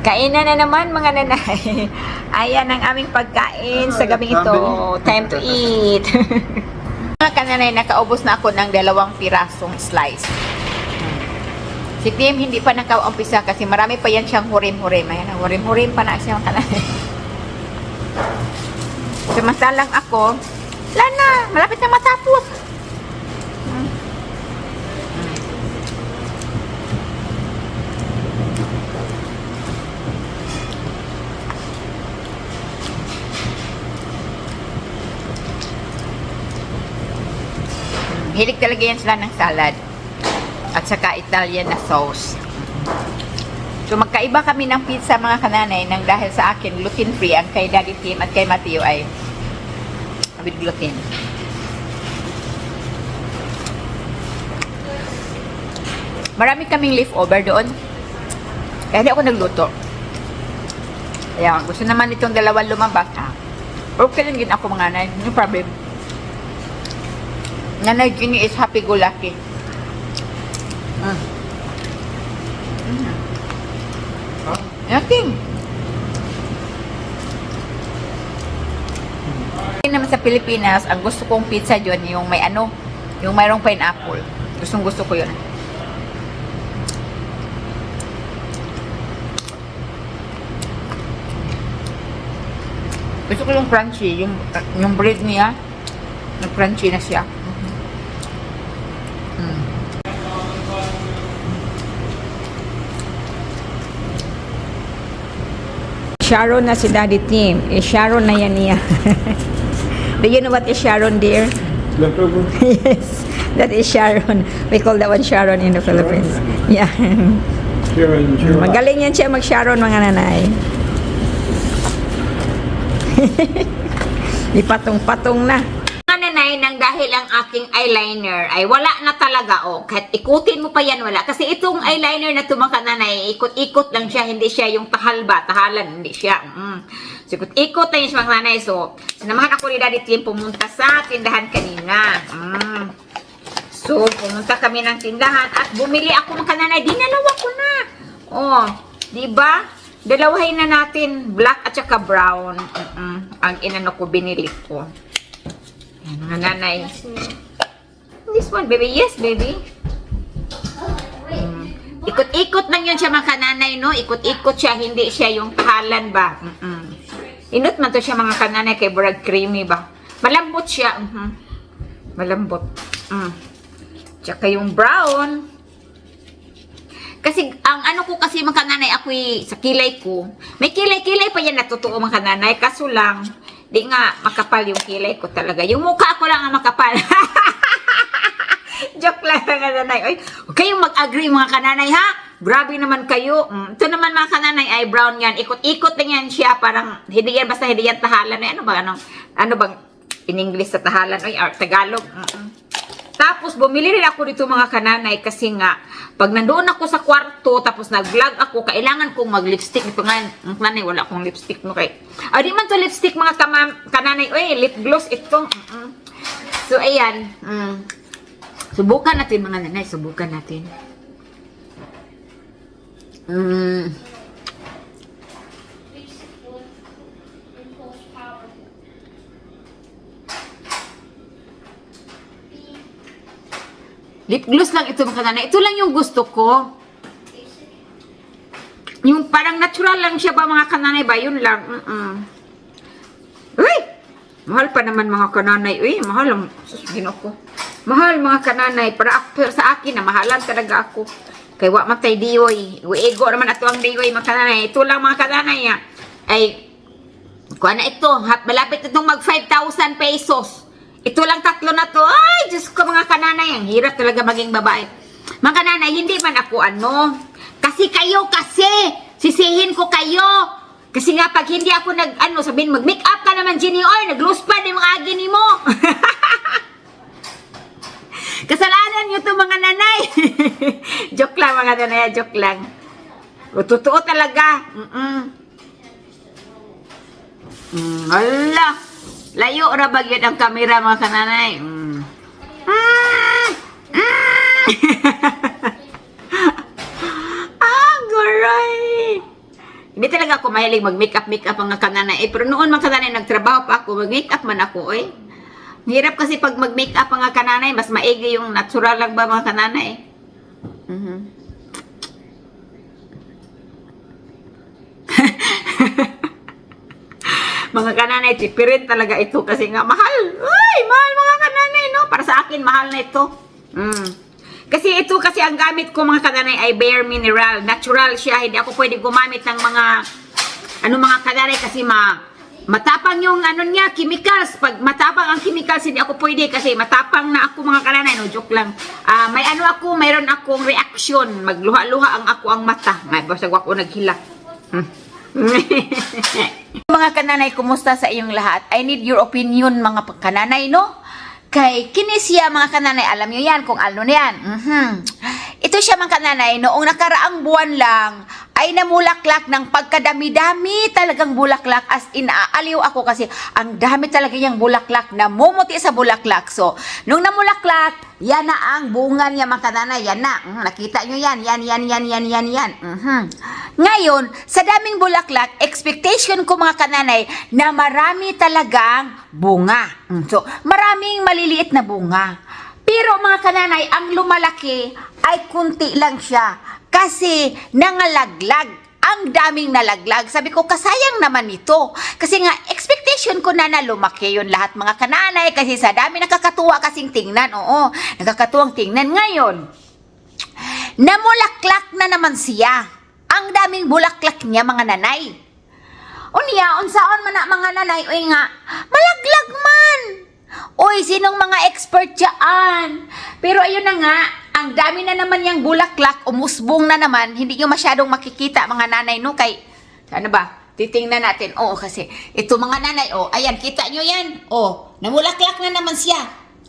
Kainan na naman mga nanay. Ayan ang aming pagkain sa gabing ito. Time to eat. mga kananay, nakaubos na ako ng dalawang pirasong slice. Si Tim hindi pa nakaumpisa kasi marami pa yan siyang hurim-hurim. Ayan, hurim-hurim pa na siya mga kananay. Samantalang ako, wala na, malapit na matapos. Hilig talaga yan sila ng salad. At saka Italian na sauce. So magkaiba kami ng pizza mga kananay nang dahil sa akin gluten free ang kay Daddy Tim at kay Mateo ay with gluten. Marami kaming leftover doon. Kaya hindi ako nagluto. Kaya gusto naman itong dalawang lumabas. Ah, okay lang din ako mga nanay. No problem. Nanay Ginny is happy go lucky. Mm. Mm. Nothing. Hindi naman sa Pilipinas, ang gusto kong pizza dyan, yung may ano, yung mayroong pineapple. Gustong gusto ko yun. Gusto ko yung crunchy, yung, yung bread niya, yung crunchy na siya. Sharon na si Daddy Tim. Eh, Sharon na yan niya. Do you know what is Sharon, dear? Yes, that is Sharon. We call that one Sharon in the Philippines. Yeah. Sharon, Sharon. Magaling yan siya mag-Sharon, mga nanay. Di patong-patong na. Mga nanay, dahil ang aking eyeliner ay wala na talaga, oh. Kahit ikutin mo pa yan, wala. Kasi itong eyeliner na tumaka nanay, ikot-ikot lang siya, hindi siya yung tahalba, tahalan, hindi siya. Mm. So, ikot-ikot lang yung mga nanay. So, sinamahan ako ni Daddy Tim pumunta sa tindahan kanina. Mm. So, pumunta kami ng tindahan at bumili ako ng kananay. Dinalawa ko na. Oh, di ba? Dalawahin na natin black at saka brown. Mm-mm. Ang inano ko, binili ko. Mga nanay. This one, baby. Yes, baby. Mm. Ikot-ikot lang yun siya mga kananay, no? Ikot-ikot siya, hindi siya yung tahalan ba? Mm-mm. Inot man to siya mga kananay kay Brad Creamy ba? Malambot siya. mhm. Malambot. Mm. Tsaka yung brown. Kasi ang ano ko kasi mga kananay, ako sa kilay ko. May kilay-kilay pa yan na totoo mga kananay. Kaso lang, di nga makapal yung kilay ko talaga. Yung mukha ko lang ang makapal. Joke lang mga kananay. Oy, huwag kayong mag-agree mga kananay ha. Grabe naman kayo. Mm, Ito naman mga kananay ay brown yan. Ikot-ikot lang yan siya. Parang hindi yan basta hindi yan tahalan. Ay, ano ba? Ano, ano bang in English sa tahalan? Ay, or Tagalog. Mm-mm. Tapos, bumili rin ako dito mga kananay kasi nga, pag nandoon ako sa kwarto, tapos nag-vlog ako, kailangan kong mag-lipstick. Ito nga, ang kananay, wala akong lipstick no kay. Ah, di man to lipstick mga kama, kananay. Uy, lip gloss ito. So, ayan. Mm. Subukan natin mga nanay, subukan natin. Mm. Lip gloss lang ito mga nanay. Ito lang yung gusto ko. Yung parang natural lang siya ba mga kananay ba? Yun lang. Mm-mm. Uy! Mahal pa naman mga kananay. Uy, mahal ang sus, gino ko. Mahal mga kananay. Para pero sa akin na mahalan talaga ako. Kay wa matay diyoy. Ego naman ato ang diyoy mga kananay. Ito lang mga kananay. ah. Ay, kuha na ito. Malapit itong mag 5,000 pesos. Ito lang tatlo na to. Ay, Diyos ko mga kananay. Ang hirap talaga maging babae. Mga kananay, hindi man ako ano. Kasi kayo kasi. Sisihin ko kayo. Kasi nga pag hindi ako nag, ano, sabihin, mag-make up ka naman, Jenny, oy, nag-loose pa yung mga agini mo. Kasalanan nyo to mga nanay. joke lang mga nanay, joke lang. O, totoo talaga. Mm-mm. Mm, ala. Layo ra ba yun ang kamera mga kananay? Mm. Ah! Ah! ah, goray! Hindi talaga ako mahilig mag-makeup, makeup mga kananay. Eh, pero noon mga kananay, nagtrabaho pa ako, mag-makeup man ako eh. Hirap kasi pag mag-makeup mga kananay, mas maigi yung natural lang ba mga kananay. Mhm. Mga kananay, tipirin talaga ito kasi nga mahal. Ay, mahal mga kananay, no? Para sa akin, mahal na ito. Mm. Kasi ito kasi ang gamit ko mga kananay ay bare mineral. Natural siya. Hindi ako pwede gumamit ng mga ano mga kananay kasi ma matapang yung ano niya, chemicals. Pag matapang ang chemicals, hindi ako pwede kasi matapang na ako mga kananay. No, joke lang. Ah, may ano ako, mayroon akong reaction. Magluha-luha ang ako ang mata. May basag ako naghila. Hmm. mga kananay, kumusta sa iyong lahat? I need your opinion mga kananay, no? Kay kinisya mga kananay, alam niyo yan kung ano na yan. Mhm. Ito siya mga kananay, noong nakaraang buwan lang, ay namulaklak ng pagkadami-dami talagang bulaklak as in aaliw ako kasi ang dami talaga yung bulaklak namumuti sa bulaklak. So, nung namulaklak, yan na ang bunga niya mga kananay, yan na. Mhm, nakita nyo yan, yan, yan, yan, yan, yan, yan. Mhm. Ngayon, sa daming bulaklak, expectation ko mga kananay na marami talagang bunga. Mm, So, maraming maliliit na bunga. Pero mga kananay, ang lumalaki ay kunti lang siya. Kasi nangalaglag. Ang daming nalaglag. Sabi ko, kasayang naman ito. Kasi nga, expectation ko na na lumaki yun lahat mga kananay. Kasi sa dami nakakatuwa kasing tingnan. Oo, nakakatuwang tingnan. Ngayon, namulaklak na naman siya. Ang daming bulaklak niya mga nanay. Unya, unsaon man na mga nanay, uy nga, malaglag man. Uy, sinong mga expert dyan? Pero ayun na nga, ang dami na naman yung bulaklak, umusbong na naman, hindi nyo masyadong makikita mga nanay, no? Kay, ano ba? Titingnan natin. Oo, kasi ito mga nanay, oh, ayan, kita nyo yan. Oh, namulaklak na naman siya.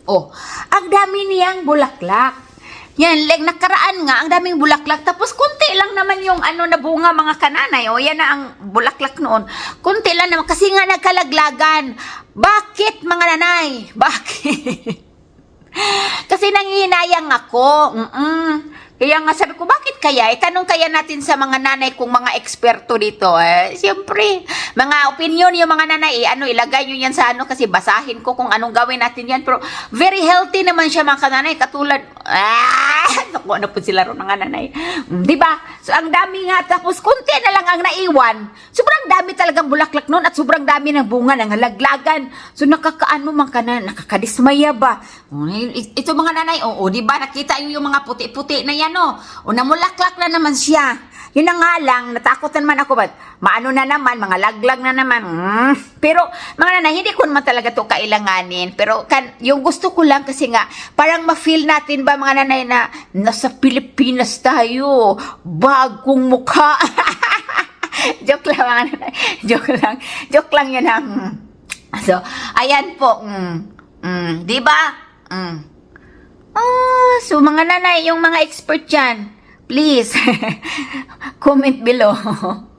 Oh, ang dami niyang bulaklak. Yan, like nakaraan nga, ang daming bulaklak. Tapos, kunti lang naman yung ano na bunga mga kananay. O, yan na ang bulaklak noon. Kunti lang naman, kasi nga nagkalaglagan. Bakit, mga nanay? Bakit? kasi nangihinayang ako. Mm-mm. Kaya nga sabi ko, bakit kaya? Itanong kaya natin sa mga nanay kung mga eksperto dito. Eh, siyempre, mga opinion yung mga nanay, eh, ano, ilagay nyo yan sa ano kasi basahin ko kung anong gawin natin yan. Pero very healthy naman siya mga kananay. Katulad, ah, naku, ano po sila ron mga nanay. Mm, di ba? So, ang dami nga, tapos kunti na lang ang naiwan. Sobrang dami talagang bulaklak noon at sobrang dami ng bunga ng halaglagan. So, nakakaano man ka na, nakakadismaya ba? I- Ito mga nanay, oo, di ba? Nakita nyo yung mga puti-puti na yan, oh. O, namulaklak na naman siya. Yun na nga lang, natakot naman ako, ba't maano na naman, mga laglag na naman. Mm. Pero, mga nanay, hindi ko naman talaga to kailanganin. Pero, kan, yung gusto ko lang kasi nga, parang ma-feel natin ba mga nanay na nasa Pilipinas tayo, bagong mukha. Joke lang mga nanay. Joke lang. Joke lang yun ang... So, ayan po. Mm, mm, di ba? Mm. Oh, so mga nanay, yung mga expert dyan, please, comment below.